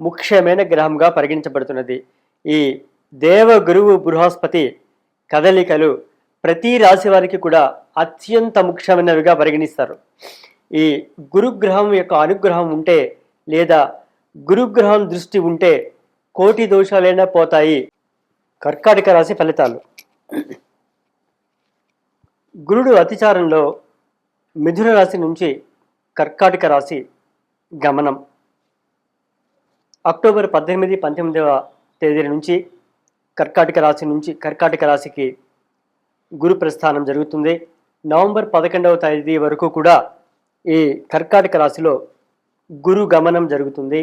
ముఖ్యమైన గ్రహంగా పరిగణించబడుతున్నది. ఈ దేవ గురువు బృహస్పతి కదలికలు ప్రతి రాశి వారికి కూడా అత్యంత ముఖ్యమైనవిగా పరిగణిస్తారు. ఈ గురుగ్రహం యొక్క అనుగ్రహం ఉంటే లేదా గురుగ్రహం దృష్టి ఉంటే కోటి దోషాలైనా పోతాయి. కర్కాటక రాశి ఫలితాలు. గురుడు అతిచారంలో మిథున రాశి నుంచి కర్కాటక రాశి గమనం. అక్టోబర్ పద్దెనిమిది పంతొమ్మిదవ తేదీల నుంచి కర్కాటక రాశి నుంచి కర్కాటక రాశికి గురు ప్రస్థానం జరుగుతుంది. నవంబర్ పదకొండవ తేదీ వరకు కూడా ఈ కర్కాటక రాశిలో గురు గమనం జరుగుతుంది.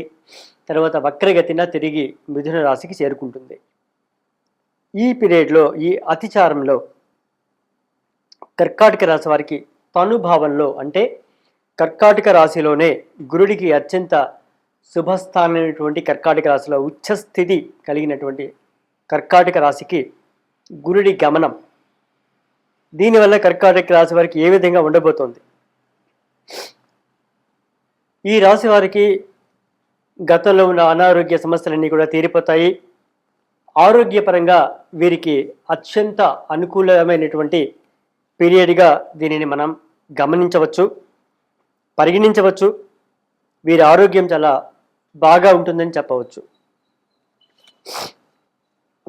తర్వాత వక్రగతిన తిరిగి మిథున రాశికి చేరుకుంటుంది. ఈ పీరియడ్లో ఈ అతిచారంలో కర్కాటక రాశి వారికి తనుభావంలో అంటే కర్కాటక రాశిలోనే గురుడికి అత్యంత శుభస్థానమైనటువంటి కర్కాటక రాశిలో ఉచ్చస్థితి కలిగినటువంటి కర్కాటక రాశికి గురుడి గమనం. దీనివల్ల కర్కాటక రాశి వారికి ఏ విధంగా ఉండబోతోంది? ఈ రాశి వారికి గతంలో ఉన్న అనారోగ్య సమస్యలన్నీ కూడా తీరిపోతాయి. ఆరోగ్యపరంగా వీరికి అత్యంత అనుకూలమైనటువంటి పీరియడ్గా దీనిని మనం గమనించవచ్చు పరిగణించవచ్చు. వీరి ఆరోగ్యం చాలా బాగా ఉంటుందని చెప్పవచ్చు.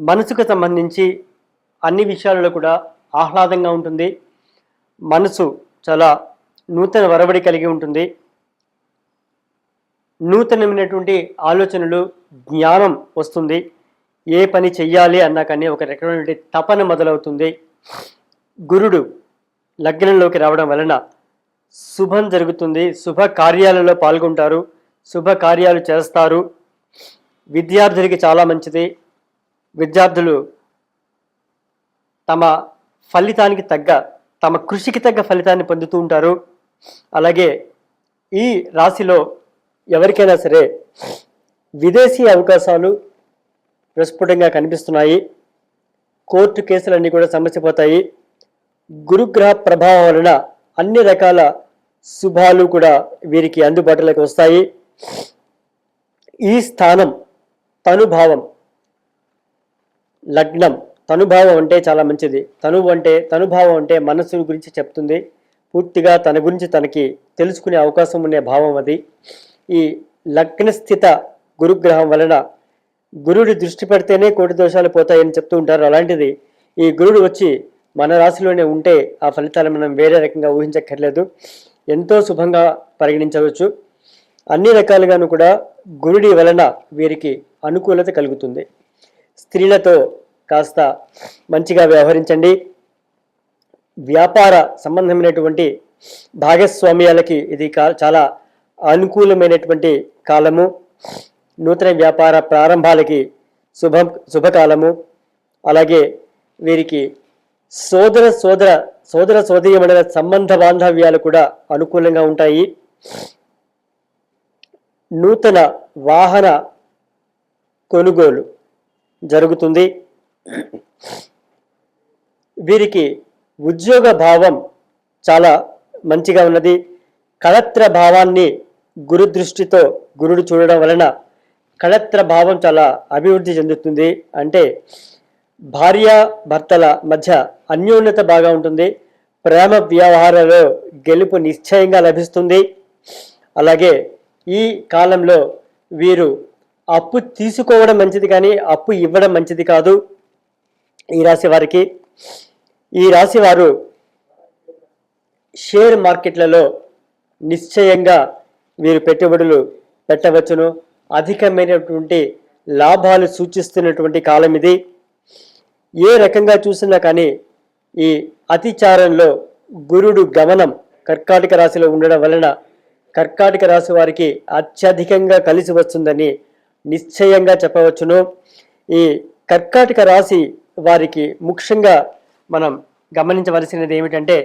మనసుకు సంబంధించి అన్ని విషయాలలో కూడా ఆహ్లాదంగా ఉంటుంది. మనసు చాలా నూతన వరవడి కలిగి ఉంటుంది. నూతనమైనటువంటి ఆలోచనలు జ్ఞానం వస్తుంది. ఏ పని చెయ్యాలి అన్నా కానీ ఒక రకమైనటువంటి తపన మొదలవుతుంది. గురుడు లగ్నంలోకి రావడం వలన శుభం జరుగుతుంది. శుభ కార్యాలలో పాల్గొంటారు. శుభ కార్యాలు చేస్తారు. విద్యార్థులకి చాలా మంచిది. విద్యార్థులు తమ ఫలితానికి తగ్గ తమ కృషికి తగ్గ ఫలితాన్ని పొందుతూ ఉంటారు. అలాగే ఈ రాశిలో ఎవరికైనా సరే విదేశీ అవకాశాలు ప్రస్ఫుటంగా కనిపిస్తున్నాయి. కోర్టు కేసులన్నీ కూడా సమస్యపోతాయి. గురుగ్రహ ప్రభావం వలన అన్ని రకాల శుభాలు కూడా వీరికి అందుబాటులోకి వస్తాయి. ఈ స్థానం తనుభావం లగ్నం. తనుభావం అంటే చాలా మంచిది. తనువు అంటే తనుభావం అంటే మనసు గురించి చెప్తుంది. పూర్తిగా తన గురించి తనకి తెలుసుకునే అవకాశం ఉండే భావం అది. ఈ లగ్నస్థిత గురుగ్రహం వలన గురుడి దృష్టి పెడితేనే కోటి దోషాలు పోతాయని చెప్తూ ఉంటారు. అలాంటిది ఈ గురుడు వచ్చి మన రాశిలోనే ఉంటే ఆ ఫలితాలు మనం వేరే రకంగా ఊహించక్కర్లేదు. ఎంతో శుభంగా పరిగణించవచ్చు. అన్ని రకాలుగాను కూడా గురుడి వలన వీరికి అనుకూలత కలుగుతుంది. స్త్రీలతో కాస్త మంచిగా వ్యవహరించండి. వ్యాపార సంబంధమైనటువంటి భాగస్వామ్యాలకి ఇది కా- చాలా అనుకూలమైనటువంటి కాలము. నూతన వ్యాపార ప్రారంభాలకి శుభం శుభకాలము. అలాగే వీరికి సోదర సోదర సోదర సోదరీమణుల సంబంధ బాంధవ్యాలు కూడా అనుకూలంగా ఉంటాయి. నూతన వాహన కొనుగోలు జరుగుతుంది. వీరికి ఉద్యోగ భావం చాలా మంచిగా ఉన్నది. కళత్ర భావాన్ని గురు దృష్టితో గురుడు చూడడం వలన కళత్ర భావం చాలా అభివృద్ధి చెందుతుంది. అంటే భార్య భర్తల మధ్య అన్యోన్యత బాగా ఉంటుంది. ప్రేమ వ్యవహారాలలో గెలుపు నిశ్చయంగా లభిస్తుంది. అలాగే ఈ కాలంలో వీరు అప్పు తీసుకోవడం మంచిది కానీ అప్పు ఇవ్వడం మంచిది కాదు. ఈ రాశి వారికి ఈ రాశి వారు షేర్ మార్కెట్లలో నిశ్చయంగా వీరు పెట్టుబడులు పెట్టవచ్చును. అధికమైనటువంటి లాభాలు సూచిస్తున్నటువంటి కాలం ఇది. ఏ రకంగా చూసినా కానీ ఈ అతిచారంలో గురుడు గమనం కర్కాటక రాశిలో ఉండడం వలన కర్కాటక రాశి వారికి అత్యధికంగా కలిసి వస్తుందని నిశ్చయంగా చెప్పవచ్చును. ఈ కర్కాటక రాశి వారికి ముఖ్యంగా మనం గమనించవలసినది ఏమిటంటే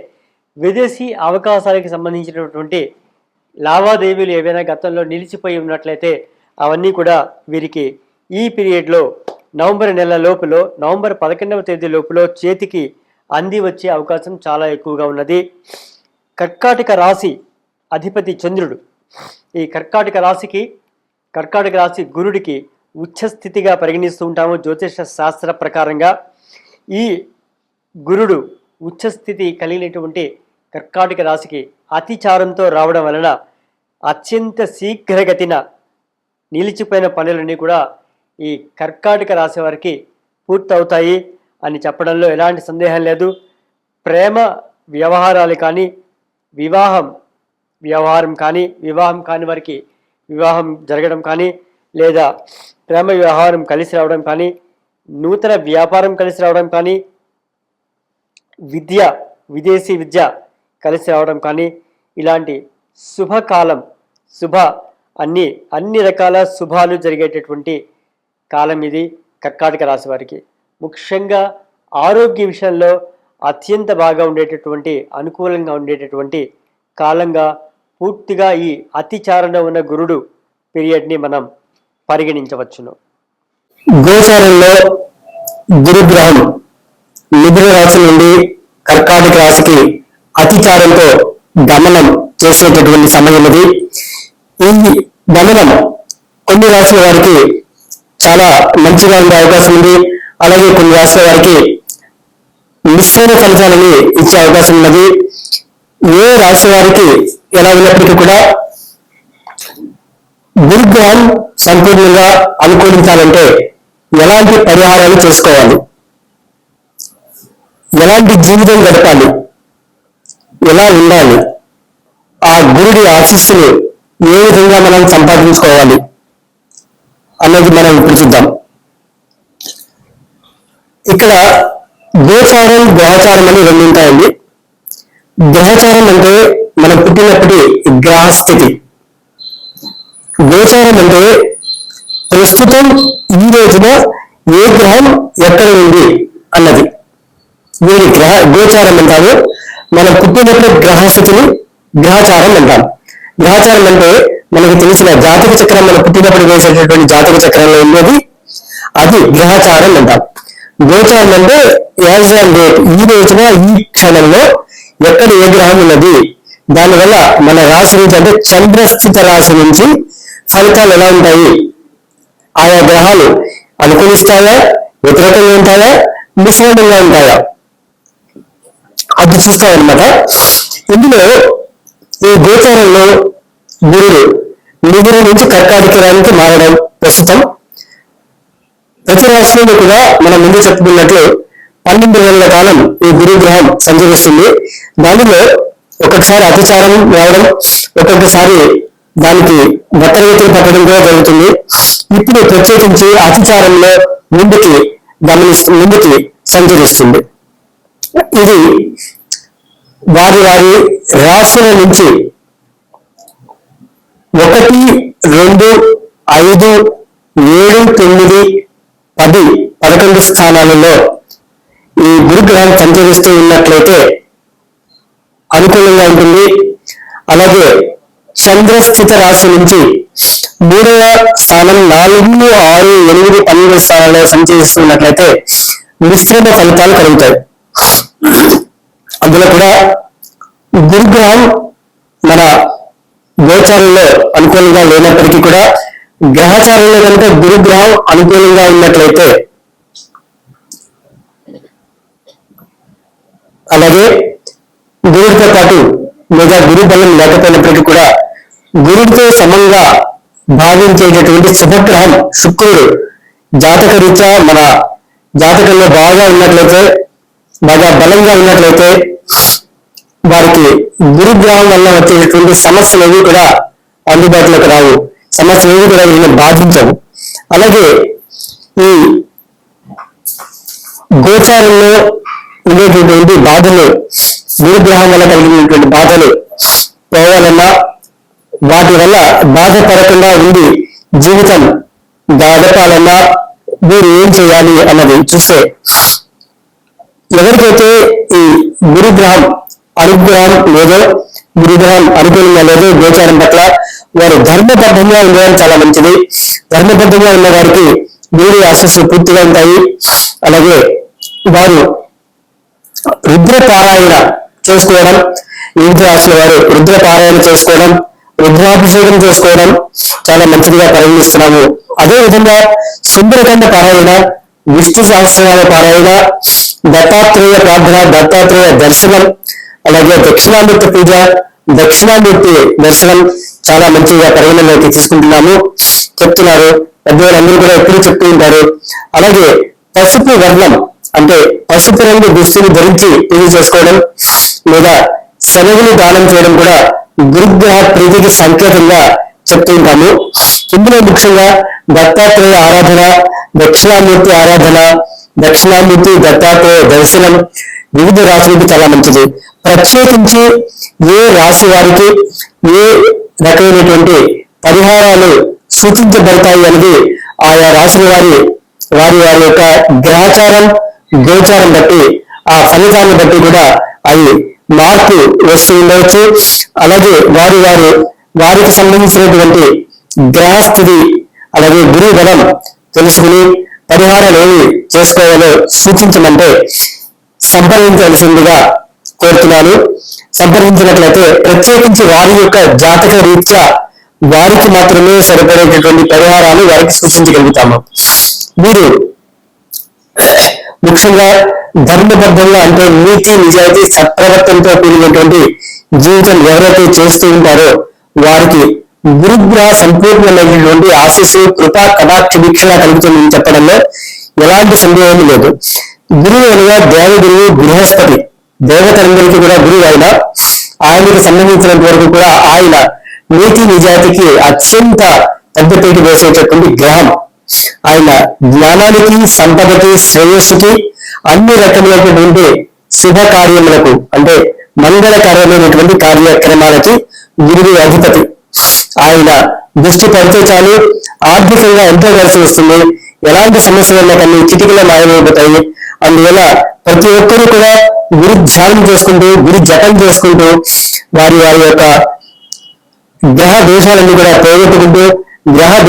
విదేశీ అవకాశాలకు సంబంధించినటువంటి లావాదేవీలు ఏవైనా గతంలో నిలిచిపోయి ఉన్నట్లయితే అవన్నీ కూడా వీరికి ఈ పీరియడ్లో నవంబర్ నెల లోపులో నవంబర్ పదకొండవ తేదీ లోపులో చేతికి అంది వచ్చే అవకాశం చాలా ఎక్కువగా ఉన్నది. కర్కాటక రాశి అధిపతి చంద్రుడు. ఈ కర్కాటక రాశికి కర్కాటక రాశి గురుడికి ఉచ్చస్థితిగా పరిగణిస్తూ ఉంటాము జ్యోతిష శాస్త్ర ప్రకారంగా. ఈ గురుడు ఉచ్చస్థితి కలిగినటువంటి కర్కాటక రాశికి అతిచారంతో రావడం వలన అత్యంత శీఘ్రగతిన నిలిచిపోయిన పనులన్నీ కూడా ఈ కర్కాటక రాశి వారికి పూర్తవుతాయి అని చెప్పడంలో ఎలాంటి సందేహం లేదు. ప్రేమ వ్యవహారాలు కానీ వివాహం వ్యవహారం కానీ వివాహం కాని వారికి వివాహం జరగడం కానీ లేదా ప్రేమ వ్యవహారం కలిసి రావడం కానీ నూతన వ్యాపారం కలిసి రావడం కానీ విద్య విదేశీ విద్య కలిసి రావడం కానీ ఇలాంటి శుభకాలం శుభ అన్ని అన్ని రకాల శుభాలు జరిగేటటువంటి కాలం ఇది కర్కాటక రాశి వారికి. ముఖ్యంగా ఆరోగ్య విషయంలో అత్యంత బాగా ఉండేటటువంటి అనుకూలంగా ఉండేటటువంటి కాలంగా పూర్తిగా ఈ అతిచారణ ఉన్న గురుడు పీరియడ్ని మనం పరిగణించవచ్చును. గోచారంలో గురుగ్రహం మిథున రాశి నుండి కర్కాటక రాశికి అతిచారంతో గమనం చేసేటటువంటి సమయం ఇది. ఈ గమనం కొన్ని రాశుల వారికి చాలా మంచిగా ఉండే అవకాశం ఉంది. అలాగే కొన్ని రాశుల వారికి మిశ్రమ ఫలితాలని ఇచ్చే అవకాశం ఉన్నది. ఏ రాశి వారికి ఎలా ఉన్నప్పటికీ కూడా దుర్గ్రహం సంపూర్ణంగా అనుకూలించాలంటే ఎలాంటి పరిహారాలు చేసుకోవాలి? ఎలాంటి జీవితం గడపాలి? ఎలా ఉండాలి? ఆ గురుడి ఆశీస్సులు ఏ విధంగా మనం సంపాదించుకోవాలి? అనేది మనం ఇప్పుడు చూద్దాం. ఇక్కడ గోచారం గ్రహచారం అని రెండు ఉంటాయండి. గ్రహచారం అంటే మనం పుట్టినప్పటి గ్రహస్థితి. గోచారం అంటే ప్రస్తుతం ఈ రోజున ఏ గ్రహం ఎక్కడ ఉంది అన్నది. దీని గ్రహ గోచారం అంటారు. మనం పుట్టినప్పుడు గ్రహస్థితిని గ్రహచారం అంటాం. గ్రహచారం అంటే మనకు తెలిసిన జాతక చక్రం మన పుట్టినప్పుడు వేసేటటువంటి జాతక చక్రంలో ఉన్నది అది గ్రహచారం అంటాం. గోచారం అంటే యాజ్ ఆన్ డేట్ ఈ రోజున ఈ క్షణంలో ఎక్కడ ఏ గ్రహం ఉన్నది? దానివల్ల మన రాశి నుంచి అంటే చంద్రస్థిత రాశి నుంచి ఫలితాలు ఎలా ఉంటాయి? ఆయా గ్రహాలు అనుకూలిస్తాయా? వ్యతిరేకంగా ఉంటాయా? మిశ్రమంగా ఉంటాయా? అది చూస్తామన్నమాట. ఇందులో ఈ గోచారంలో గురుడు మిథున నుంచి కర్కాటకానికి మారడం ప్రస్తుతం. ప్రతి రాశిలో కూడా మనం ముందు చెప్పుకున్నట్లు పన్నెండు నెలల కాలం ఈ గురుగ్రహం సంచరిస్తుంది. దానిలో ఒక్కొక్కసారి అతిచారం రావడం ఒక్కొక్కసారి దానికి బట్టరీతులు పట్టడం కూడా జరుగుతుంది. ఇప్పుడు ప్రత్యేకించి అతిచారంలో ముందుకి గమనిస్తు ముందుకి సంచరిస్తుంది. ఇది వారి వారి రాశుల నుంచి ఒకటి రెండు ఐదు ఏడు తొమ్మిది పది పదకొండు స్థానాలలో ఈ గురుగ్రహం సంచరిస్తూ ఉన్నట్లయితే అనుకూలంగా ఉంటుంది. అలాగే చంద్రస్థిత రాశి నుంచి మూడవ స్థానం నాలుగు ఆరు ఎనిమిది పన్నెండు స్థానాల్లో సంచరిస్తున్నట్లయితే మిశ్రమ ఫలితాలు కలుగుతాయి. అందులో కూడా గురుగ్రహం గోచారంలో అనుకూలంగా లేనప్పటికీ కూడా గ్రహచారంలో కనుక గురుగ్రహం అనుకూలంగా ఉన్నట్లయితే అలాగే గురుడితో పాటు లేదా గురు బలం లేకపోయినప్పటికీ కూడా గురుడితో సమంగా భావించేటటువంటి శుభగ్రహం శుక్రుడు జాతక రీత్యా మన జాతకంలో బాగా ఉన్నట్లయితే బాగా బలంగా ఉన్నట్లయితే వారికి గురుగ్రహం వల్ల వచ్చేటటువంటి సమస్యలు ఏవి కూడా అందుబాటులోకి రావు. సమస్యలు ఏవి కూడా వీళ్ళని బాధించవు. అలాగే ఈ గోచారంలో ఉండేటటువంటి బాధలు గురుగ్రహం వల్ల కలిగినటువంటి బాధలు పోవాలన్నా వాటి వల్ల బాధపడకుండా ఉండి జీవితం గడపాలన్నా మీరు ఏం చేయాలి అన్నది చూస్తే ఎవరికైతే ఈ గురుగ్రహం అనుగ్రహం లేదో గురుగ్రహం అనుకూలంగా లేదో గోచారం పట్ల వారు ధర్మబద్ధంగా ఉండడం చాలా మంచిది. ధర్మబద్ధంగా ఉన్న వారికి గురుడి ఆశస్సులు పూర్తిగా ఉంటాయి. అలాగే వారు రుద్రపారాయణ చేసుకోవడం వివిధ రాశుల వారు రుద్రపారాయణ చేసుకోవడం రుద్రాభిషేకం చేసుకోవడం చాలా మంచిదిగా పరిగణిస్తున్నాము. అదే విధంగా సుందరకాండ పారాయణ విష్ణు సహస్రనామ పారాయణ దత్తాత్రేయ ప్రార్థన దత్తాత్రేయ దర్శనం అలాగే దక్షిణామూర్తి పూజ దక్షిణామూర్తి దర్శనం చాలా మంచిగా పరిగణలోకి తీసుకుంటున్నాము. చెప్తున్నారు. పెద్దవాళ్ళందరూ కూడా ఎప్పుడు చెప్తూ ఉంటారు. అలాగే పసుపు వర్ణం అంటే పసుపు రంగు దుస్తులు ధరించి పూజ చేసుకోవడం లేదా శనగలు దానం చేయడం కూడా గురుగ్రహ ప్రీతికి సంకేతంగా చెప్తూ ఉంటాము. ఇందులో ముఖ్యంగా దత్తాత్రేయ ఆరాధన దక్షిణామూర్తి ఆరాధన దక్షిణామూర్తి దత్తాత్రేయ దర్శనం వివిధ రాశులకు చాలా మంచిది. ప్రత్యేకించి ఏ రాశి వారికి ఏ రకమైనటువంటి పరిహారాలు సూచించబడతాయి అనేది ఆయా రాశుల వారి వారి వారి యొక్క గ్రహచారం గోచారం బట్టి ఆ ఫలితాన్ని బట్టి కూడా అవి మార్పు వస్తూ ఉండవచ్చు. అలాగే వారి వారు వారికి సంబంధించినటువంటి గ్రహస్థితి అలాగే గురు బలం తెలుసుకుని పరిహారాలు ఏమి చేసుకోవాలో సూచించమంటే సంప్రదించాల్సిందిగా కోరుతున్నాను. సంప్రదించినట్లయితే ప్రత్యేకించి వారి యొక్క జాతక రీత్యా వారికి మాత్రమే సరిపడేటటువంటి పరిహారాలు వారికి సూచించగలుగుతాము. మీరు ముఖ్యంగా ధర్మబద్ధంగా అంటే నీతి నిజాయితీ సత్ప్రవర్తనతో కూడినటువంటి జీవితం ఎవరైతే చేస్తూ ఉంటారో వారికి గురుగ్రహ సంపూర్ణమైనటువంటి ఆశీస్సు కృపా కటాక్ష వీక్షణ కలుగుతుందని చెప్పడంలో ఎలాంటి సందేహం లేదు. గురువు అనగా దేవగురువు బృహస్పతి దేవతలందరికీ కూడా గురువు ఆయన ఆయనకు సంబంధించినంత వరకు కూడా ఆయన నీతి నిజాతికి అత్యంత పెద్దపీట వేసేటటువంటి గ్రహం. ఆయన జ్ఞానానికి సంపదకి శ్రేయస్సుకి అన్ని రకములైనటువంటి శుభ కార్యములకు అంటే మంగళకరమైనటువంటి కార్యక్రమాలకి గురువు అధిపతి. ఆయన దృష్టి పడితే చాలు ఆర్థికంగా ఎంతో కలిసి వస్తుంది. ఎలాంటి సమస్యలు ఉన్నా కానీ చిటికలో మాయమైపోతాయి. అందువల్ల ప్రతి ఒక్కరూ కూడా గురు ధ్యానం చేసుకుంటూ గురు జపం చేసుకుంటూ వారి వారి యొక్క గ్రహ దోషాలన్నీ కూడా పోగొట్టుకుంటూ గ్రహ